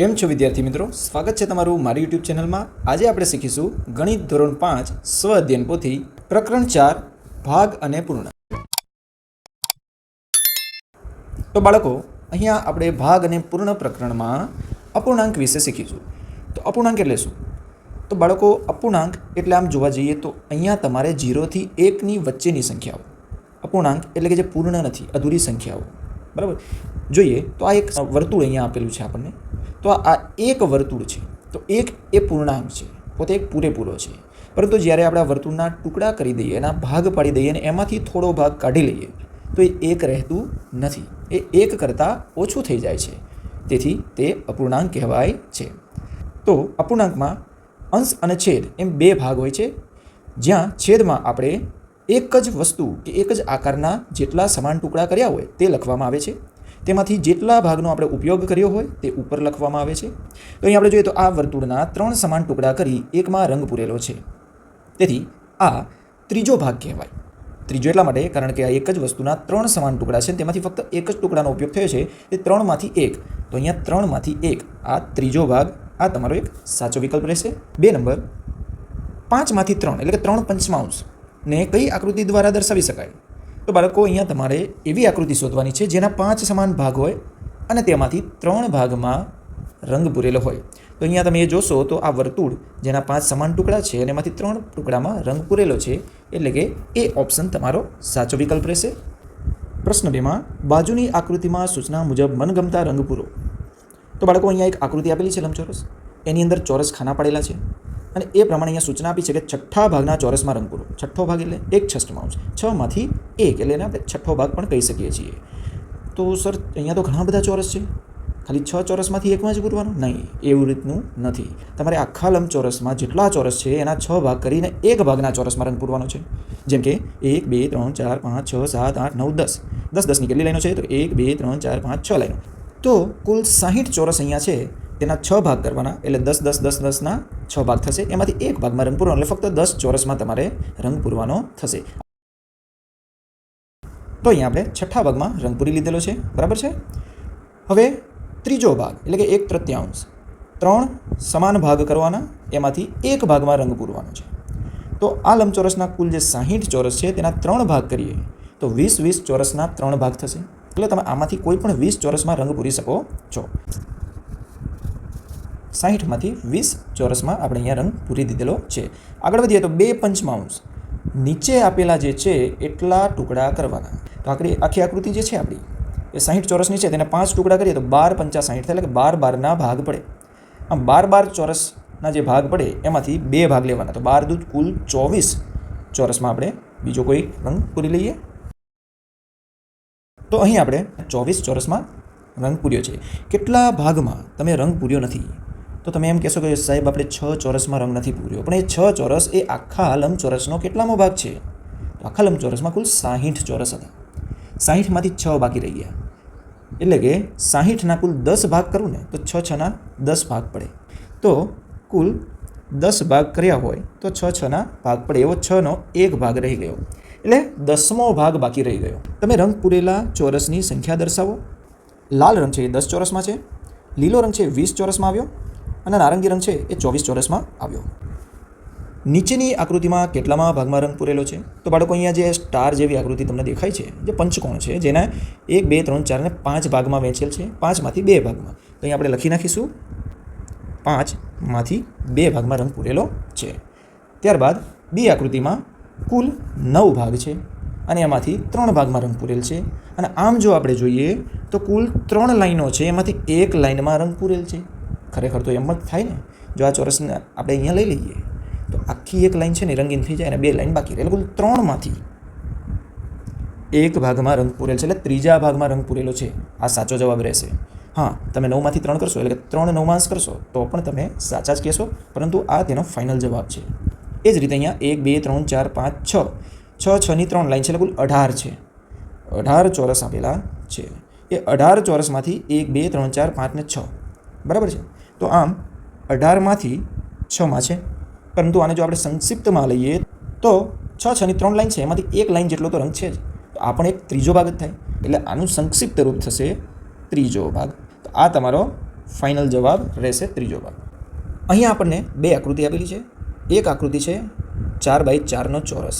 કેમ છો વિદ્યાર્થી મિત્રો? સ્વાગત છે તમારું મારી યુટ્યુબ ચેનલમાં. આજે આપણે શીખીશું ગણિત ધોરણ પાંચ, સ્વ અધ્યયન પોથી પ્રકરણ ચાર, ભાગ અને પૂર્ણ. તો બાળકો, અહીંયા આપણે ભાગ અને પૂર્ણ પ્રકરણમાં અપૂર્ણાંક વિશે શીખીશું. તો અપૂર્ણાંક એટલે શું? તો બાળકો, અપૂર્ણાંક એટલે આમ જોવા જઈએ તો અહીંયા તમારે જીરોથી એકની વચ્ચેની સંખ્યાઓ. અપૂર્ણાંક એટલે કે જે પૂર્ણ નથી, અધૂરી સંખ્યાઓ. બરાબર? જોઈએ, તો આ એક વર્તુળ અહીંયા આપેલું છે આપણને. તો આ એક વર્તુળ છે. તો એક એ પૂર્ણાંક છે. પોતે એક પૂરેપૂરો છે. પરંતુ જ્યારે આપણે આ વર્તુળના ટુકડા કરી દઈએ એના ભાગ પાડી દઈએ અને એમાંથી થોડો ભાગ કાઢી લઈએ, તો એ એક રહેતું નથી. એ એક કરતાં ઓછું થઈ જાય છે. તેથી તે અપૂર્ણાંક કહેવાય છે. તો અપૂર્ણાંકમાં અંશ અને છેદ એમ બે ભાગ હોય છે. જ્યાં છેદમાં આપણે એક જ વસ્તુ કે એક જ આકારના જેટલા સમાન ટુકડા કર્યા હોય તે લખવામાં આવે છે. તેમાંથી જેટલા ભાગનો આપણે ઉપયોગ કર્યો હોય તે ઉપર લખવામાં આવે છે. તો અહીં આપણે જોઈએ તો આ વર્તુળના ત્રણ સમાન ટુકડા કરી એકમાં રંગ પૂરેલો છે. તેથી આ ત્રીજો ભાગ કહેવાય. ત્રીજો એટલા માટે કારણ કે આ એક જ વસ્તુના ત્રણ સમાન ટુકડા છે તેમાંથી ફક્ત એક જ ટુકડાનો ઉપયોગ થયો છે તે ત્રણમાંથી એક. તો અહીંયા ત્રણમાંથી એક. આ ત્રીજો ભાગ, આ તમારો એક સાચો વિકલ્પ રહેશે. બે નંબર, પાંચમાંથી ત્રણ, એટલે કે ત્રણ પંચમાંશ ને કઈ આકૃતિ દ્વારા દર્શાવી શકાય? તો બાળકો, અહીંયા તમારે એવી આકૃતિ શોધવાની છે, જેના પાંચ સમાન ભાગ હોય અને તેમાંથી ત્રણ ભાગમાં રંગ પૂરેલો હોય. તો અહીંયા તમે એ જોશો તો આ વર્તુળ જેના પાંચ સમાન ટુકડા છે અને એમાંથી ત્રણ ટુકડામાં રંગ પૂરેલો છે, એટલે કે એ ઓપ્શન તમારો સાચો વિકલ્પ રહેશે. પ્રશ્ન બેમાં, બાજુની આકૃતિમાં સૂચના મુજબ મનગમતા રંગ પૂરો. તો બાળકો, અહીંયા એક આકૃતિ આપેલી છે લંબચોરસ. એની અંદર ચોરસ ખાના પડેલા છે. અને એ પ્રમાણે અહીંયા સૂચના આપી છે કે છઠ્ઠા ભાગના ચોરસમાં રંગ પૂરો છઠ્ઠો ભાગ એટલે એક છઠ્ઠમાંશ છમાંથી એક એટલે એને આપણે છઠ્ઠો ભાગ પણ કહી શકીએ છીએ. તો સર, અહીંયા તો ઘણા બધા ચોરસ છે. ખાલી છ ચોરસમાંથી એકમાં જ પૂરવાનું? નહીં, એવું રીતનું નથી. તમારે આખા લંબચોરસમાં જેટલા ચોરસ છે, એના છ ભાગ કરીને એક ભાગના ચોરસમાં રંગ પૂરવાનો છે. જેમ કે એક, બે, ત્રણ, ચાર, પાંચ, છ, સાત, આઠ, નવ, દસ. દસ દસની કેટલી લાઈનો છે? તો એક, બે, ત્રણ, ચાર, પાંચ, છ લાઈનો. તો કુલ સાહીઠ ચોરસ અહીંયા છે. તેના છ ભાગ કરવાના, એટલે દસ દસ દસ, દસના છ ભાગ થશે. એમાંથી એક ભાગમાં રંગ પૂરવાનો, એટલે ફક્ત દસ ચોરસમાં તમારે રંગ પૂરવાનો થશે. તો અહીંયા આપણે છઠ્ઠા ભાગમાં રંગ પૂરી લીધેલો છે. બરાબર છે? હવે ત્રીજો ભાગ, એટલે કે એક તૃતીયાંશ. ત્રણ સમાન ભાગ કરવાના, એમાંથી એક ભાગમાં રંગ પૂરવાનો છે. તો આ લંબચોરસના કુલ જે સાહીઠ ચોરસ છે, તેના ત્રણ ભાગ કરીએ. તો વીસ વીસ ચોરસના ત્રણ ભાગ થશે. એટલે તમે આમાંથી કોઈ પણ વીસ ચોરસમાં રંગ પૂરી શકો છો. સાહીઠમાંથી વીસ ચોરસમાં આપણે અહીંયા રંગ પૂરી દીધેલો છે. આગળ વધીએ તો બે પંચમાંશ. નીચે આપેલા જે છે, એટલા ટુકડા કરવાના. તો આખરી આખી આકૃતિ જે છે આપણી, એ સાહીઠ ચોરસની છે તેને પાંચ ટુકડા કરીએ તો બાર પંચા સાહીઠ થાય, એટલે કે બાર બારના ભાગ પડે. આમ બાર બાર ચોરસના જે ભાગ પડે, એમાંથી બે ભાગ લેવાના. તો બાર દૂધ કુલ ચોવીસ ચોરસમાં આપણે બીજો કોઈ રંગ પૂરી લઈએ. તો અહીં આપણે ચોવીસ ચોરસમાં રંગ પૂર્યો છે. કેટલા ભાગમાં તમે રંગ પૂર્યો નથી? તો તમે એમ કહેશો કે સાહેબ, આપણે છ ચોરસમાં રંગ નથી પૂર્યો. પણ એ છ ચોરસ એ આખા લંબચોરસનો કેટલામો ભાગ છે? તો આખા લંબચોરસમાં કુલ સાહીઠ ચોરસ હતા. સાહીઠમાંથી છ બાકી રહી ગયા. એટલે કે સાહીઠના કુલ દસ ભાગ કરું ને, તો છ છના દસ ભાગ પડે. તો કુલ દસ ભાગ કર્યા હોય, તો છ છના ભાગ પડે. એવો છનો એક ભાગ રહી ગયો. એટલે દસમો ભાગ બાકી રહી ગયો. તમે રંગ પૂરેલા ચોરસની સંખ્યા દર્શાવો. લાલ રંગ છે એ દસ ચોરસમાં છે. લીલો રંગ છે વીસ ચોરસમાં આવ્યો. અને નારંગી રંગ છે એ ચોવીસ ચોરસમાં આવ્યો. નીચેની આકૃતિમાં કેટલામાં ભાગમાં રંગ પૂરેલો છે? તો બાળકો, અહીંયા જે સ્ટાર જેવી આકૃતિ તમને દેખાય છે, જે પંચકોણ છે, જેના એક, બે, ત્રણ, ચાર અને પાંચ ભાગમાં વહેંચેલ છે, પાંચમાંથી બે ભાગમાં. તો અહીં આપણે લખી નાખીશું. પાંચમાંથી બે ભાગમાં રંગ પૂરેલો છે. ત્યારબાદ બી આકૃતિમાં કુલ નવ ભાગ છે અને એમાંથી ત્રણ ભાગમાં રંગ પૂરેલ છે. અને આમ જો આપણે જોઈએ તો કુલ ત્રણ લાઈનો છે, એમાંથી એક લાઇનમાં રંગ પૂરેલ છે. ખરેખર તો એમ જ થાય ને? જો આ ચોરસને આપણે અહીંયા લઈ લઈએ, તો આખી એક લાઈન છે ને રંગીન થઈ જાય અને બે લાઈન બાકી રહે. એટલે કુલ ત્રણમાંથી એક ભાગમાં રંગ પૂરેલ છે એટલે ત્રીજા ભાગમાં રંગ પૂરેલો છે. આ સાચો જવાબ રહેશે. હા, તમે નવમાંથી ત્રણ કરશો એટલે ત્રણ નવમાંશ કરશો, તો પણ તમે સાચા જ કહેશો. પરંતુ આ તેનો ફાઇનલ જવાબ છે. એ જ રીતે અહીંયા એક, બે, ત્રણ, ચાર, પાંચ, છ. છ છની ત્રણ લાઈન છે એટલે કુલ અઢાર છે. અઢાર ચોરસ આપેલા છે. એ અઢાર ચોરસમાંથી એક, બે, ત્રણ, ચાર, પાંચ ને છ. બરાબર છે? તો આમ અઢારમાંથી છમાં છે. પરંતુ આને જો આપણે સંક્ષિપ્તમાં લઈએ તો છ છની ત્રણ લાઈન છે. એમાંથી એક લાઈન જેટલો તો રંગ છે જ. તો આ પણ એક ત્રીજો ભાગ જ થાય. એટલે આનું સંક્ષિપ્ત રૂપ થશે ત્રીજો ભાગ. તો આ તમારો ફાઇનલ જવાબ રહેશે ત્રીજો ભાગ. અહીંયા આપણને બે આકૃતિ આપેલી છે. એક આકૃતિ છે ચાર બાય ચારનો ચોરસ.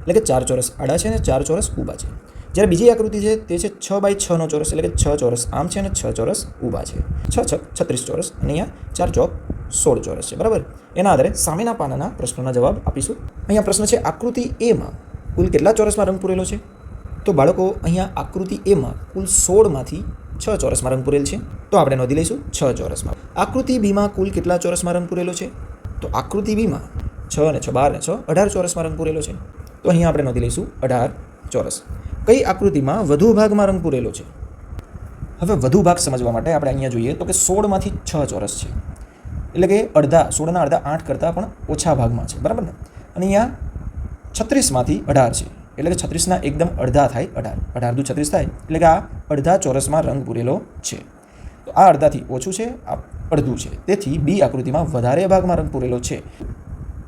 એટલે કે ચાર ચોરસ આડા છે અને ચાર ચોરસ ઊભા છે. જ્યારે બીજી આકૃતિ છે, તે છે છ બાય છનો ચોરસ એટલે કે છ ચોરસ આમ છે અને છ ચોરસ ઊભા છે. છ છ, છત્રીસ ચોરસ અને અહીંયા ચાર ચોક સોળ ચોરસ છે. બરાબર? એના આધારે સામેના પાનાના પ્રશ્નોના જવાબ આપીશું. અહીંયા પ્રશ્ન છે, આકૃતિ એમાં કુલ કેટલા ચોરસમાં રંગ પૂરેલો છે? તો બાળકો, અહીંયા આકૃતિ એમાં કુલ સોળમાંથી છ ચોરસમાં રંગ પૂરેલ છે. તો આપણે નોંધી લઈશું, છ ચોરસમાં. આકૃતિ બીમાં કુલ કેટલા ચોરસમાં રંગ પૂરેલો છે? તો આકૃતિ બીમાં છ અને છ, બાર અને છ અઢાર ચોરસમાં રંગ પૂરેલો છે. તો અહીંયા આપણે નોંધી લઈશું અઢાર ચોરસ. કઈ આકૃતિમાં વધુ ભાગમાં રંગ પૂરેલો છે? હવે વધુ ભાગ સમજવા માટે આપણે અહીંયા જોઈએ તો કે સોળમાંથી છ ચોરસ છે. એટલે કે અડધા, સોળના અડધા આઠ કરતાં પણ ઓછા ભાગમાં છે. બરાબર ને? અને અહીંયા છત્રીસમાંથી અઢાર છે. એટલે કે છત્રીસના એકદમ અડધા થાય અઢાર. અઢાર દુ છત્રીસ થાય. એટલે કે આ અડધા ચોરસમાં રંગ પૂરેલો છે. તો આ અડધાથી ઓછું છે, આ અડધું છે. તેથી બી આકૃતિમાં વધારે ભાગમાં રંગ પૂરેલો છે.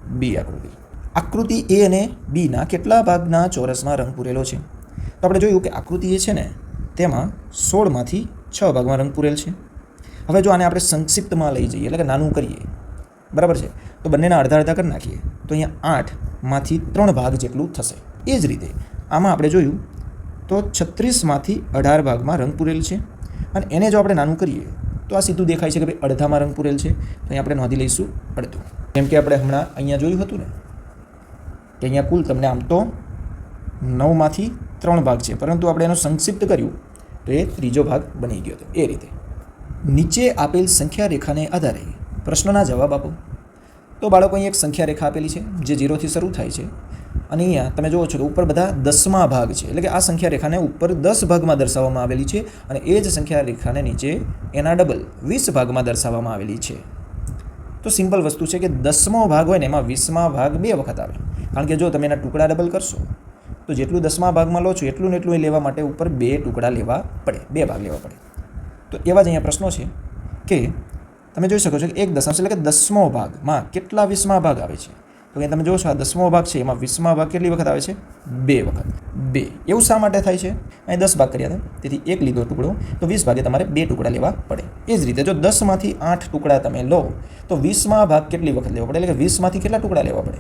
બી આકૃતિ. આકૃતિ એ અને બીના કેટલા ભાગના ચોરસમાં રંગ પૂરેલો છે? તો આપણે જોયું કે આકૃતિ એ છે ને, તેમાં સોળમાંથી છ ભાગમાં રંગ પૂરેલ છે. હવે જો આને આપણે સંક્ષિપ્તમાં લઈ જઈએ, એટલે કે નાનું કરીએ. બરાબર છે? તો બંનેના અડધા અડધા કરી નાખીએ. તો અહીંયા આઠમાંથી ત્રણ ભાગ જેટલું થશે. એ જ રીતે, આમાં આપણે જોયું તો છત્રીસમાંથી અઢાર ભાગમાં રંગ પૂરેલ છે. અને એને જો આપણે નાનું કરીએ, તો આ સીધું દેખાય છે કે ભાઈ અડધામાં રંગ પૂરેલ છે. તો અહીંયા આપણે નોંધી લઈશું અડધું. જેમ કે આપણે હમણાં અહીંયા જોયું હતું ને, કે અહીંયા કુલ તમને આમ તો નવમાંથી ત્રણ ભાગ છે. પરંતુ આપણે એનો સંક્ષિપ્ત કર્યું તો એ ત્રીજો ભાગ બની ગયો હતો. એ રીતે નીચે આપેલ સંખ્યા રેખાને આધારે પ્રશ્નના જવાબ આપો. તો બાળકો, અહીં એક સંખ્યા રેખા આપેલી છે જે જીરોથી શરૂ થાય છે. અને અહીંયા તમે જુઓ છો કે ઉપર બધા દસમા ભાગ છે. એટલે કે આ સંખ્યા રેખાને ઉપર દસ ભાગમાં દર્શાવવામાં આવેલી છે અને એ જ સંખ્યા રેખાને નીચે એના ડબલ વીસ ભાગમાં દર્શાવવામાં આવેલી છે. તો સિમ્પલ વસ્તુ છે કે દસમો ભાગ હોય ને એમાં વીસમા ભાગ બે વખત આવે. કારણ કે જો તમે એના ટુકડા ડબલ કરશો તો જેટલું દસમા ભાગમાં લો છો, એટલું ને એટલું લેવા માટે ઉપર બે ટુકડા લેવા પડે, બે ભાગ લેવા પડે. તો એવા જ અહીંયા પ્રશ્નો છે કે તમે જોઈ શકો છો કે એક દશાંશ એટલે કે દસમો ભાગમાં કેટલા વીસમા ભાગ આવે છે? તો કે તમે જોશો આ દસમો ભાગ છે, એમાં વીસમા ભાગ કેટલી વખત આવે છે? બે વખત. બે. એવું શા માટે થાય છે? અહીં દસ ભાગ કર્યા હતા, તેથી એક લીધો ટુકડો, તો વીસ ભાગે તમારે બે ટુકડા લેવા પડે. એ જ રીતે જો દસમાંથી આઠ ટુકડા તમે લો, તો વીસમા ભાગ કેટલી વખત લેવો પડે? એટલે કે વીસમાંથી કેટલા ટુકડા લેવા પડે?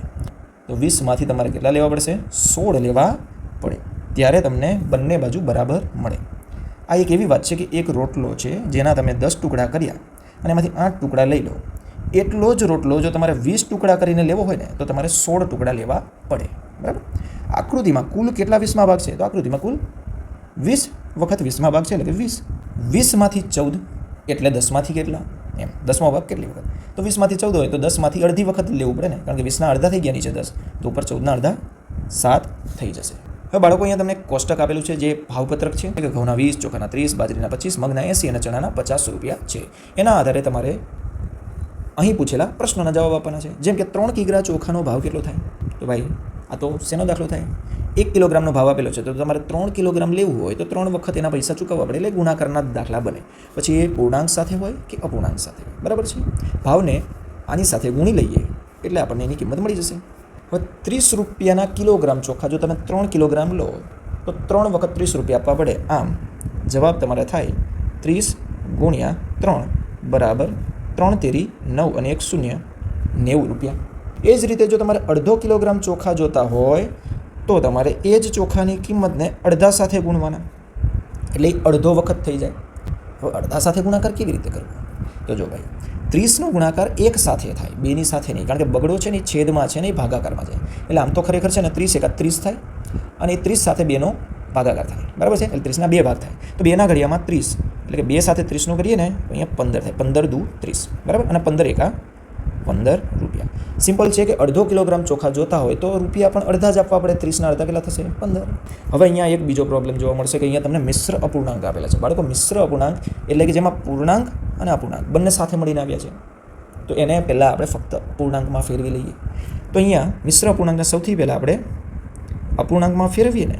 તો વીસમાંથી તમારે કેટલા લેવા પડશે? સોળ લેવા પડે. ત્યારે તમને બંને બાજુ બરાબર મળે. આ એક એવી વાત છે કે એક રોટલો છે જેના તમે દસ ટુકડા કર્યા અને એમાંથી આઠ ટુકડા લઈ લો. એટલો જ રોટલો જો તમારે વીસ ટુકડા કરીને લેવો હોય ને, તો તમારે સોળ ટુકડા લેવા પડે. બરાબર? આકૃતિમાં કુલ કેટલા વીસમાં ભાગ છે? તો આકૃતિમાં કુલ વીસ વખત વીસમાં ભાગ છે, એટલે કે વીસ. વીસમાંથી ચૌદ એટલે દસમાંથી કેટલા? એમ. દસમો ભાગ કેટલી વખત? તો વીસમાંથી ચૌદ હોય તો દસમાંથી અડધી વખત લેવું પડે ને. કારણ કે વીસના અડધા થઈ ગયા નીચે દસ. તો ઉપર ચૌદના અડધા સાત થઈ જશે. હવે બાળકો, અહીંયા તમને કોષ્ટક આપેલું છે જે ભાવપત્રક છે. કે ઘઉંના વીસ, ચોખાના ત્રીસ, બાજરીના પચીસ, મગના એંસી અને ચણાના પચાસ રૂપિયા છે. એના આધારે તમારે અહીં પૂછેલા પ્રશ્નોના જવાબ આપવાના છે. જેમ કે ત્રણ કિગ્રા ચોખાનો ભાવ કેટલો થાય? તો ભાઈ આ તો શેનો દાખલો થાય? એક કિલોગ્રામનો ભાવ આપેલો છે, તો તમારે ત્રણ કિલોગ્રામ લેવું હોય, તો ત્રણ વખત એના પૈસા ચૂકવવા પડે, એટલે ગુણાકારના દાખલા બને. પછી એ પૂર્ણાંક સાથે હોય કે અપૂર્ણાંક સાથે હોય, બરાબર છે? ભાવને આની સાથે ગુણી લઈએ, એટલે આપણને એની કિંમત મળી જશે. હવે ત્રીસ રૂપિયાના કિલોગ્રામ ચોખા, જો તમે ત્રણ કિલોગ્રામ લો, તો ત્રણ વખત ત્રીસ રૂપિયા આપવા પડે. આમ, જવાબ તમારે થાય ત્રીસ ગુણ્યા ત્રણ, બરાબર ત્રણ તેરી નવ અને એક શૂન્ય નેવું રૂપિયા. એ જ રીતે જો તમારે અડધો કિલોગ્રામ ચોખા જોતા હોય, તો તમારે એ જ ચોખાની કિંમતને અડધા સાથે ગુણવાના. એટલે અડધો વખત થઈ જાય. હવે અડધા સાથે ગુણાકાર કેવી રીતે કરવો? તો જો ભાઈ, ત્રીસનો ગુણાકાર એક સાથે થાય, બેની સાથે નહીં. કારણ કે બગડો છે ને, એ છેદમાં છે ને, એ ભાગાકારમાં છે એટલે આમ તો ખરેખર છે ને, ત્રીસ એકા ત્રીસ થાય અને એ ત્રીસ સાથે બેનો ભાગાકાર થાય. બરાબર છે? એટલે ત્રીસના બે ભાગ થાય. તો બેના ઘડિયામાં ત્રીસ. એટલે કે બે સાથે ત્રીસનું કરીએ ને અહીંયા પંદર થાય. પંદર દુ ત્રીસ. બરાબર? અને પંદર એકા પંદર રૂપિયા. સિમ્પલ છે કે અડધો કિલોગ્રામ ચોખા જોતા હોય તો રૂપિયા પણ અડધા જ આપવા પડે. ત્રીસના અડધા કેટલા થશે? પંદર. હવે અહીંયા એક બીજો પ્રોબ્લેમ જોવા મળશે કે અહીંયા તમને મિશ્ર અપૂર્ણાંક આપેલા છે. બાળકો, મિશ્ર અપૂર્ણાંક એટલે કે જેમાં પૂર્ણાંક અને અપૂર્ણાંક બંને સાથે મળીને આવ્યા છે. તો એને પહેલાં આપણે ફક્ત પૂર્ણાંકમાં ફેરવી લઈએ. તો અહીંયા મિશ્ર અપૂર્ણાંકને સૌથી પહેલાં આપણે અપૂર્ણાંકમાં ફેરવીએ ને,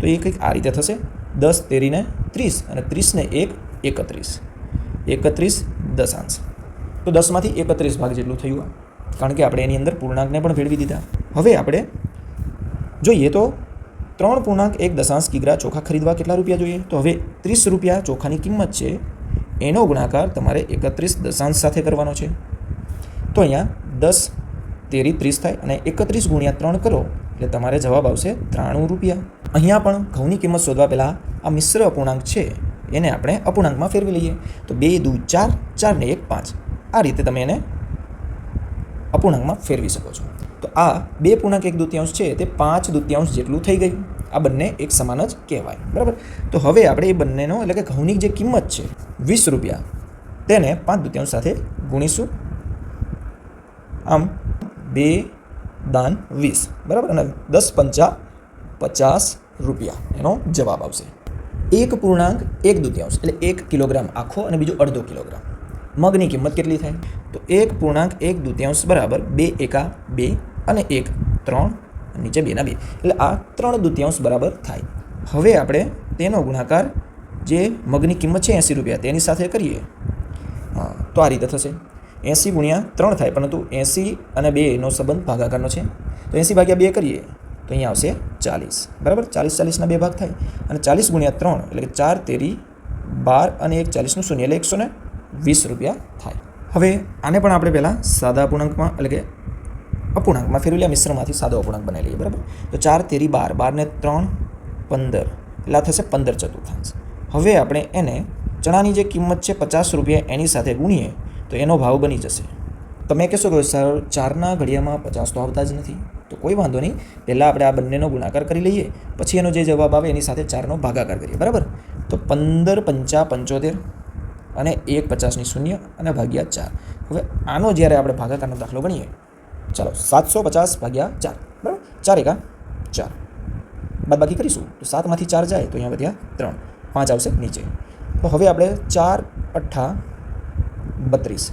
તો એ કંઈક આ રીતે થશે. દસ તેરીને ત્રીસ અને ત્રીસને એક એકત્રીસ. એકત્રીસ દશાંશ. તો દસમાંથી એકત્રીસ ભાગ જેટલું થયું આ. કારણ કે આપણે એની અંદર પૂર્ણાંકને પણ ભેળવી દીધા. હવે આપણે જોઈએ તો ત્રણ પૂર્ણાંક એક દશાંશ કિગ્રા ચોખા ખરીદવા કેટલા રૂપિયા જોઈએ? તો હવે ત્રીસ રૂપિયા ચોખાની કિંમત છે. એનો ગુણાકાર તમારે એકત્રીસ દશાંશ સાથે કરવાનો છે. તો અહીંયા દસ તેરી ત્રીસ થાય અને એકત્રીસ ગુણ્યા ત્રણ કરો, એટલે તમારે જવાબ આવશે ત્રાણું રૂપિયા. અહીંયા પણ ઘઉંની કિંમત શોધવા પહેલાં આ મિશ્ર અપૂર્ણાંક છે. એને આપણે અપૂર્ણાંકમાં ફેરવી લઈએ. તો બે, દૂ, ચાર ચાર ને એક, પાંચ. આ રીતે તમે એને અપૂર્ણાંકમાં ફેરવી શકો છો. તો આ બે પૂર્ણાંક એક દૂતિયાંશ છે, તે પાંચ દૂતિયાંશ જેટલું થઈ ગયું. આ બંને એક સમાન જ કહેવાય. બરાબર? તો હવે આપણે એ બંનેનો એટલે કે ઘઉંની જે કિંમત છે, વીસ રૂપિયા, તેને પાંચ દૂતિયાંશ સાથે ગુણીશું. આમ બે દાન વીસ. બરાબર? અને દસ પંચા પચાસ રૂપિયા. એનો જવાબ આવશે. એક પૂર્ણાંક એક દૂત્યાંશ. એટલે એક કિલોગ્રામ આખો અને બીજો અડધો કિલોગ્રામ. મગની કિંમત કેટલી થાય? તો એક પૂર્ણાંક એક દૂત્યાંશ બરાબર બે એકા બે અને એક ત્રણ નીચે બેના બે. એટલે આ ત્રણ દૂત્યાંશ બરાબર થાય. હવે આપણે તેનો ગુણાકાર જે મગની કિંમત છે એંસી રૂપિયા તેની સાથે કરીએ. હા, તો આ રીતે થશે. એંસી ગુણ્યા ત્રણ થાય, પરંતુ એંસી અને બેનો સંબંધ ભાગાકારનો છે. તો એંસી ભાગ્યા બે કરીએ, તો અહીંયા આવશે ચાલીસ. બરાબર? ચાલીસ ચાલીસના બે ભાગ થાય. અને ચાલીસ ગુણ્યા ત્રણ, એટલે કે ચાર તેરી બાર અને એક ચાલીસનું શૂન્ય એટલે એકસો ને વીસ રૂપિયા થાય. હવે આને પણ આપણે પહેલાં સાદા અપૂર્ણાંકમાં એટલે કે અપૂર્ણાંકમાં ફેરવી લે મિશ્રમાંથી સાદો અપૂર્ણાંક બનાવી લઈએ, બરાબર? તો ચાર તેરી બાર બારને ત્રણ પંદર, એટલે આ થશે પંદર ચતુર્થાંશ. હવે આપણે એને ચણાની જે કિંમત છે પચાસ રૂપિયા એની સાથે ગુણીએ, તો એનો ભાવ બની જશે. તમે કહેશો કે સર, ચારના ઘડિયામાં પચાસ તો આવતા જ નથી. તો કોઈ વાંધો નહીં. પહેલાં આપણે આ બંનેનો ગુણાકાર કરી લઈએ, પછી એનો જે જવાબ આવે એની સાથે ચારનો ભાગાકાર કરીએ, બરાબર? તો પંદર પંચા પંચોતેર અને એક પચાસની શૂન્ય અને ભાગ્યા ચાર. હવે આનો જ્યારે આપણે ભાગાકારનો દાખલો ગણીએ, ચાલો સાતસો પચાસ ભાગ્યા ચાર. બરાબર? ચાર એકા ચાર. બાદ બાકી કરીશું. તો સાતમાંથી ચાર જાય તો અહીંયા વધ્યા ત્રણ. પાંચ આવશે નીચે. તો હવે આપણે ચાર અઠ્ઠા બત્રીસ.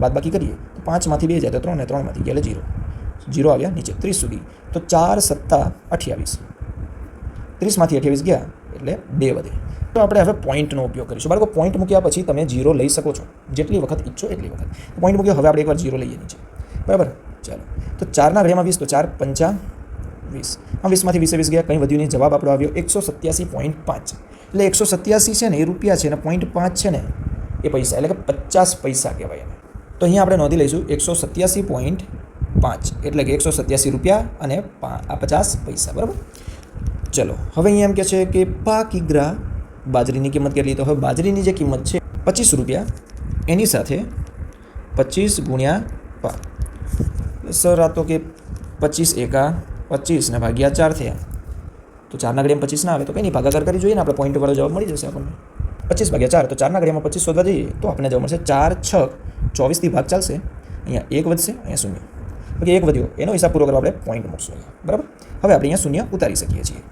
બાદ બાકી કરીએ તો પાંચમાંથી બે જાય તો ત્રણ ને ત્રણમાંથી એટલે જીરો. જીરો આવ્યા નીચે. ત્રીસ સુધી. તો ચાર સત્તા અઠ્યાવીસ. ત્રીસમાંથી અઠ્યાવીસ ગયા એટલે બે વધે. તો આપણે હવે પોઈન્ટનો ઉપયોગ કરીશું. બાળકો, પોઈન્ટ મૂક્યા પછી તમે જીરો લઈ શકો છો. જેટલી વખત ઈચ્છો એટલી વખત. પોઈન્ટ મૂક્યો, હવે આપણે એકવાર જીરો લઈએ નીચે. બરાબર? ચાલો. તો ચારના ઘડિયામાં વીસ, તો ચાર, પંચા વીસ. આ વીસમાંથી વીસે વીસ ગયા, કંઈ વધ્યું નહીં. જવાબ આપણો આવ્યો એકસો સત્યાસી પોઈન્ટ પાંચ. એટલે એકસો સત્યાસી છે ને એ રૂપિયા છે ને પોઈન્ટ પાંચ છે ને એ પૈસા. એટલે કે પચાસ પૈસા કહેવાય એને. તો અહીંયા આપણે નોંધી લઈશું એકસો સત્યાસી પોઈન્ટ પાંચ. એટલે કે એકસો સત્યાસી રૂપિયા અને પા, આ પચાસ પૈસા. બરાબર? ચલો. હવે અહીંયા એમ કહે છે કે પા કિગ્રા બાજરીની કિંમત કેટલી તો હવે બાજરીની જે કિંમત છે પચીસ રૂપિયા. એની સાથે પચીસ ગુણ્યા પા સર, આ તો કે પચીસ એકા પચીસને ભાગ્યા ચાર થયા. તો ચારના ઘડિયામાં પચીસ ના આવે તો કંઈ નહીં, ભાગાકાર કરી જોઈએ ને, આપણે પોઈન્ટ વાળો જવાબ મળી જશે આપણને. પચીસ ભાગ્યા ચાર, તો ચારના ઘડિયામાં પચીસ શોધવા જઈએ તો આપણને જવાબ મળશે ચાર છ. ચોવીસથી ભાગ ચાલશે. અહીંયા એક વધશે, અહીંયા શૂન્ય. ઓકે, એક વધ્યો. એનો હિસાબ પૂરો કરવા આપણે પોઈન્ટ મૂકશું. બરાબર? હવે આપણે અહીંયા શૂન્ય ઉતારી શકીએ છીએ.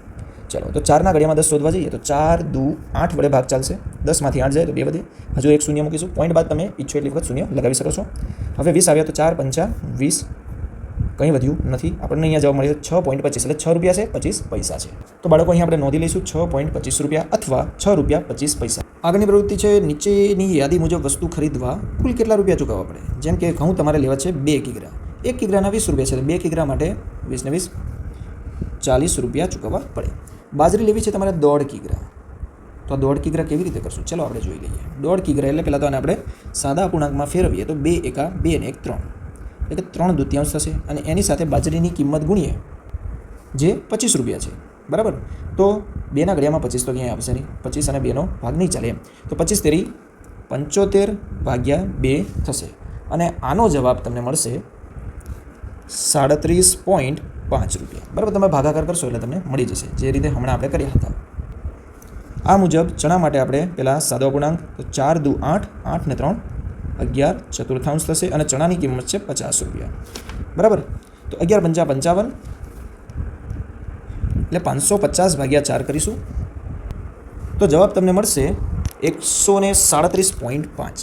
ચલો. તો ચારના ઘડિયામાં દસ શોધવા જઈએ, તો ચાર દુ આઠ વડે ભાગ ચાલશે. દસમાંથી આઠ જાય તો બે વધે. હજુ એક શૂન્ય મૂકીશું. પોઈન્ટ બાદ તમે ઈચ્છો એટલી વખત શૂન્ય લગાવી શકો છો. હવે વીસ આવ્યા તો ચાર, પંચા વીસ. કંઈ વધ્યું નથી. આપણને અહીંયા જવાબ મળે છે છ પોઈન્ટ પચીસ એટલે છ રૂપિયા છે, પચીસ પૈસા છે. તો બાળકો, અહીંયા આપણે નોંધી લઈશું છ પોઈન્ટ પચીસ રૂપિયા અથવા છ રૂપિયા પચીસ પૈસા. આગળની પ્રવૃત્તિ છે, નીચેની યાદી મુજબ વસ્તુ ખરીદવા. કુલ કેટલા રૂપિયા ચૂકવવા પડે? જેમ કે ઘઉં તમારે લેવા છે બે કિગ્રા. એક કિગ્રાના વીસ રૂપિયા છે બે કિગ્રા માટે વીસને વીસ ચાલીસ રૂપિયા ચૂકવવા પડે. બાજરી લેવી છે તમારે દોઢ કિગ્રા. તો આ દોઢ કિગ્રા કેવી રીતે કરશું? ચલો આપણે જોઈ લઈએ. દોઢ કિગ્રા એટલે પહેલાં તો આને આપણે સાદા અપૂર્ણાંકમાં ફેરવીએ. તો બે એકા બે અને એક ત્રણ. એટલે કે ત્રણ દુત્યાંશ થશે અને એની સાથે બાજરીની કિંમત ગુણીએ, જે પચીસ રૂપિયા છે. બરાબર? તો બેના ઘડિયામાં પચીસ તો ક્યાંય આવશે નહીં. પચીસ અને બેનો ભાગ નહીં ચાલે એમ. તો પચીસ તેરી પંચોતેર ભાગ્યા બે થશે. અને આનો જવાબ તમને મળશે સાડત્રીસ પોઈન્ટ પાંચ રૂપિયા. બરાબર, તમે ભાગાકાર કરશો એટલે તમને મળી જશે. જે રીતે હમણાં આપણે કર્યા હતા. આ મુજબ ચણા માટે આપણે પહેલાં સાદો અપૂર્ણાંક તો ચાર દુ આઠ આઠ ને ત્રણ, અગિયાર ચતુર્થાંશ થશે અને ચણાની કિંમત છે પચાસ રૂપિયા. બરાબર? તો અગિયાર પંચા પંચાવન, એટલે પાંચસો પચાસ ભાગ્યા ચાર કરીશું. તો જવાબ તમને મળશે એકસો ને સાડત્રીસ પોઈન્ટ પાંચ.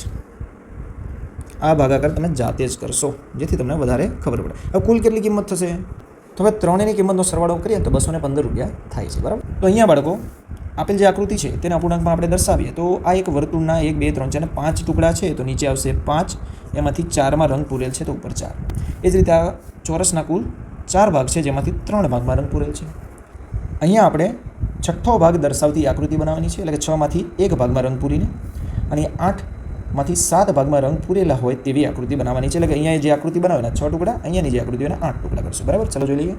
આ ભાગાકાર તમે જાતે જ કરશો, જેથી તમને વધારે ખબર પડે. હવે કુલ કેટલી કિંમત થશે? તો હવે ત્રણેયની કિંમતનો સરવાળો કરીએ તો બસો પંદર રૂપિયા થાય છે, બરાબર? તો અહીંયા બાળકો, આપેલ જે આકૃતિ છે તેના અપૂર્ણાંકમાં આપણે દર્શાવીએ તો આ એક વર્તુળના એક, બે, ત્રણ, ચાર પાંચ ટુકડા છે, તો નીચે આવશે પાંચ, એમાંથી ચારમાં રંગ પૂરેલ છે, તો ઉપર ચાર. એ જ રીતે આ ચોરસના કુલ ચાર ભાગ છે, જેમાંથી ત્રણ ભાગમાં રંગ પૂરેલ છે. અહીંયા આપણે છઠ્ઠો ભાગ દર્શાવતી આકૃતિ બનાવવાની છે, એટલે કે છમાંથી એક ભાગમાં રંગ પૂરીને અને આઠ માંથી સાત ભાગમાં રંગ પૂરેલા હોય તેવી આકૃતિ બનાવવાની છે. એટલે કે અહીંયા જે આકૃતિ બનાવે એના છ ટુકડા અહીંયાની જે આકૃતિ હોય આઠ ટુકડા કરશું. બરાબર? ચલો જોઈ લઈએ.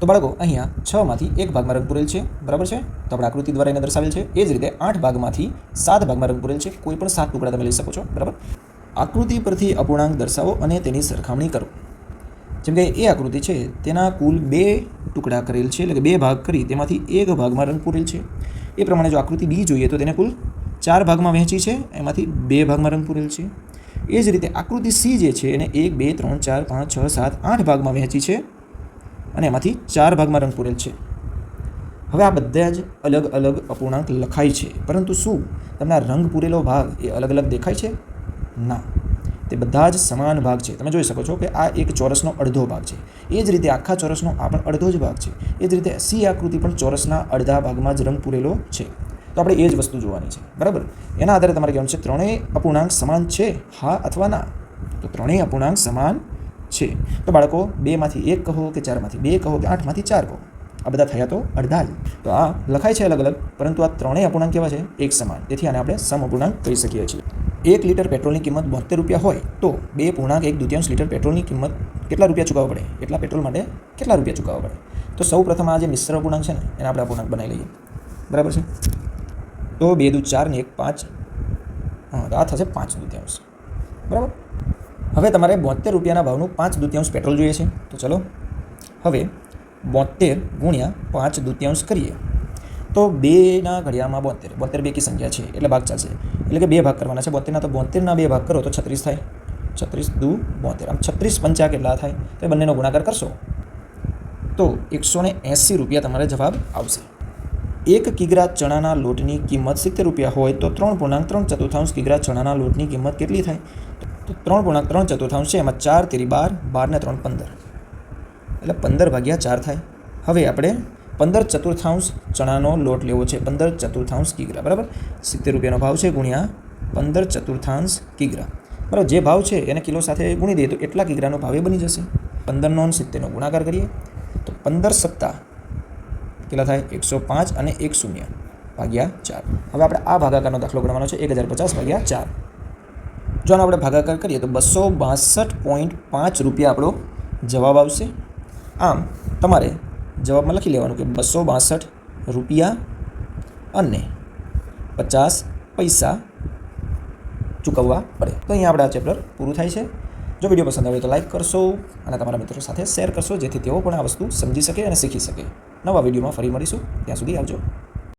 તો બાળકો, અહીંયા છમાંથી એક ભાગમાં રંગ પૂરેલ છે. બરાબર છે? તો આપણે આકૃતિ દ્વારા એને દર્શાવેલ છે. એ જ રીતે આઠ ભાગમાંથી સાત ભાગમાં રંગ પૂરેલ છે. કોઈ પણ સાત ટુકડા તમે લઈ શકો છો. બરાબર? આકૃતિ પરથી અપૂર્ણાંક દર્શાવો અને તેની સરખામણી કરો. જેમ કે એ આકૃતિ છે, તેના કુલ બે ટુકડા કરેલ છે. એટલે કે બે ભાગ કરી, તેમાંથી એક ભાગમાં રંગ પૂરેલ છે. એ પ્રમાણે જો આકૃતિ બી જોઈએ તો તેને કુલ ચાર ભાગમાં વહેંચી છે, એમાંથી બે ભાગમાં રંગ પૂરેલ છે. એ જ રીતે આકૃતિ સી જે છે, એને એક, બે, ત્રણ, ચાર, પાંચ, છ, સાત, આઠ ભાગમાં વહેંચી છે અને એમાંથી ચાર ભાગમાં રંગ પૂરેલ છે. હવે આ બધા જ અલગ અલગ અપૂર્ણાંક લખાય છે, પરંતુ શું તમને આ રંગ પૂરેલો ભાગ એ અલગ અલગ દેખાય છે? ના. તે બધા જ સમાન ભાગ છે. તમે જોઈ શકો છો કે આ એક ચોરસનો અડધો ભાગ છે. એ જ રીતે આખા ચોરસનો આ પણ અડધો જ ભાગ છે. એ જ રીતે સી આકૃતિ પણ ચોરસના અડધા ભાગમાં જ રંગ પૂરેલો છે. તો આપણે એ જ વસ્તુ જોવાની છે. બરાબર? એના આધારે તમારે કહેવાનું છે ત્રણેય અપૂર્ણાંક સમાન છે, હા અથવા ના? તો ત્રણેય અપૂર્ણાંક સમાન છે. તો બાળકો, બેમાંથી એક કહો કે ચારમાંથી? બે કહો કે આઠમાંથી ચાર કહો. આ બધા થયા તો અડધા જ તો આ લખાય છે અલગ અલગ પરંતુ આ ત્રણેય અપૂર્ણાંક કેવા છે? એક સમાન. તેથી આને આપણે સમ અપૂર્ણાંક કહી શકીએ છીએ. એક લીટર પેટ્રોલની કિંમત બોતેર રૂપિયા હોય, તો બે પૂર્ણાંક એક દ્વિતીયાંશ લીટર પેટ્રોલની કિંમત કેટલા રૂપિયા ચૂકવવા પડે? એટલા પેટ્રોલ માટે કેટલા રૂપિયા ચૂકવવા પડે? તો સૌ પ્રથમ આ જે મિશ્ર અપૂર્ણાંક છે ને, એને આપણે અપૂર્ણાંક બનાવી લઈએ. બરાબર છે? તો બે દુ ચાર ને એક પાંચ. હા, તો આ થશે પાંચ દુત્યાંશ. બરાબર? હવે તમારે બોતેર રૂપિયાના ભાવનું પાંચ દૂત્યાંશ પેટ્રોલ જોઈએ છે. તો ચલો, હવે બોતેર ગુણ્યા પાંચ દુત્યાંશ કરીએ. તો બેના ઘડિયામાં બોતેર બોતેર બેકી સંખ્યા છે, એટલે ભાગ ચાલશે. એટલે કે બે ભાગ કરવાના છે બોતેરના તો બોતેરના બે ભાગ કરો તો છત્રીસ થાય. છત્રીસ દુ બોતેર આમ છત્રીસ પંચા કેટલા થાય? તો એ બંનેનો ગુણાકાર કરશો. તો એકસો ને એંસી રૂપિયા તમારે જવાબ આવશે. એક કિગ્રા ચણાના લોટની કિંમત સિત્તેર રૂપિયા હોય તો ત્રણ પૂર્ણાંક ત્રણ ચતુર્થાંશ કિગ્રા ચણાના લોટની કિંમત કેટલી થાય? તો ત્રણ પૂર્ણાંક ત્રણ ચતુર્થાંશ છે, એમાં ચાર તેરી બાર બારને ત્રણ પંદર. એટલે પંદર ભાગ્યા ચાર થાય. હવે આપણે પંદર ચતુર્થાંશ ચણાનો લોટ લેવો છે, પંદર ચતુર્થાંશ કિગ્રા, બરાબર? સિત્તેર રૂપિયાનો ભાવ છે ગુણ્યા પંદર ચતુર્થાંશ કિગ્રા. બરાબર, જે ભાવ છે એને કિલો સાથે ગુણી દઈએ તો એટલા કિગ્રાનો ભાવ એ બની જશે. પંદરનો અને સિત્તેરનો ગુણાકાર કરીએ તો પંદર સત્તા કેટલા થાય? એકસો પાંચ અને એક શૂન્ય ભાગ્યા ચાર. હવે આપણે આ ભાગાકારનો દાખલો ગણવાનો છે, એક હજાર પચાસ ભાગ્યા ચાર. જો આપણે ભાગાકાર કરીએ તો બસો બાસઠ પોઈન્ટ પાંચ રૂપિયા આપણો જવાબ આવશે. આમ, તમારે જવાબમાં લખી લેવાનું કે બસો બાસઠ રૂપિયા અને પચાસ પૈસા ચૂકવવા પડે. તો અહીંયા આપણે આ ચેપ્ટર પૂરું થાય છે. જો વીડિયો પસંદ આવે તો લાઈક કરશો અને તમારા મિત્રો સાથે શેર કરશો જેથી તેઓ પણ આ વસ્તુ સમજી શકે અને શીખી શકે. નવા વિડીયોમાં ફરી મળીશું. ત્યાં સુધી આવજો.